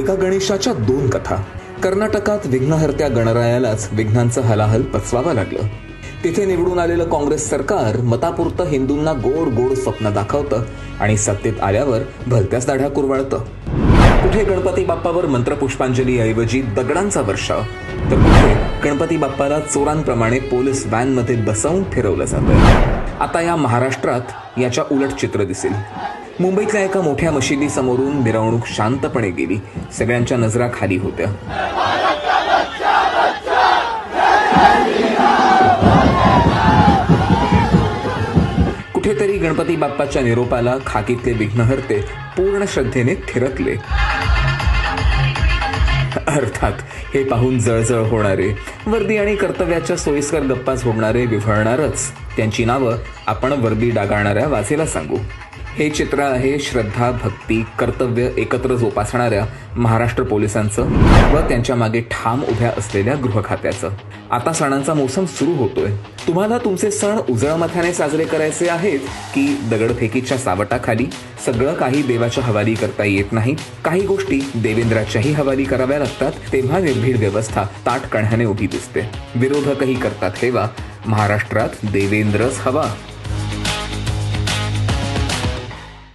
एका गणेशाच्या दोन कथा. कर्नाटकात विघ्नहर्त्या गणरायालाच विघ्नांचं हलाहल पचवावं लागलं. तिथे निवडून आलेलं काँग्रेस सरकार मतापुरतं हिंदूंना गोड गोड स्वप्न दाखवतं आणि सत्तेत आल्यावर भलत्याच दाढ्या कुरवाळतं. कुठे गणपती बाप्पावर मंत्रपुष्पांजली ऐवजी दगडांचा वर्षाव? तर कुठे गणपती बाप्पाला चोरांप्रमाणे पोलीस व्हॅनमध्ये बसवून फिरवलं जातं? आता या महाराष्ट्रात याच्या उलट चित्र दिसेल. मुंबईतल्या एका मोठ्या मशिदीसमोरून मिरवणूक शांतपणे गेली. सगळ्यांच्या नजरा खाली होत्या. कुठेतरी गणपती बाप्पाच्या निरोपाला खाकीतले विघ्नहर्ते पूर्ण श्रद्धेने थिरकले. अर्थात हे पाहून जळजळ होणारे वर्दी आणि कर्तव्याच्या सोयीस्कर गप्पा झोडणारे विव्हळणारच. त्यांची नावं आपण वर्दी डागाळणाऱ्या वाचेला सांगू. हे चित्र आहे श्रद्धा भक्ती कर्तव्य एकत्र जोपासणाऱ्या महाराष्ट्र पोलिसांचं व त्यांच्या मागे ठाम उभ्या असलेल्या गृहखात्याचं. आता सणांचा मोसम सुरू होतोय. तुम्हाला तुमचे सण उजळमथ्याने साजरे करायचे आहेत की दगडफेकीच्या सावटाखाली सगळं काही देवाच्या हवाली करता येत नाही? काही गोष्टी देवेंद्राच्याही हवाली कराव्या लागतात तेव्हा निर्भीड व्यवस्था ताट कण्याने उभी दिसते. विरोधकही करतात हेवा. महाराष्ट्रात देवेंद्रच हवा.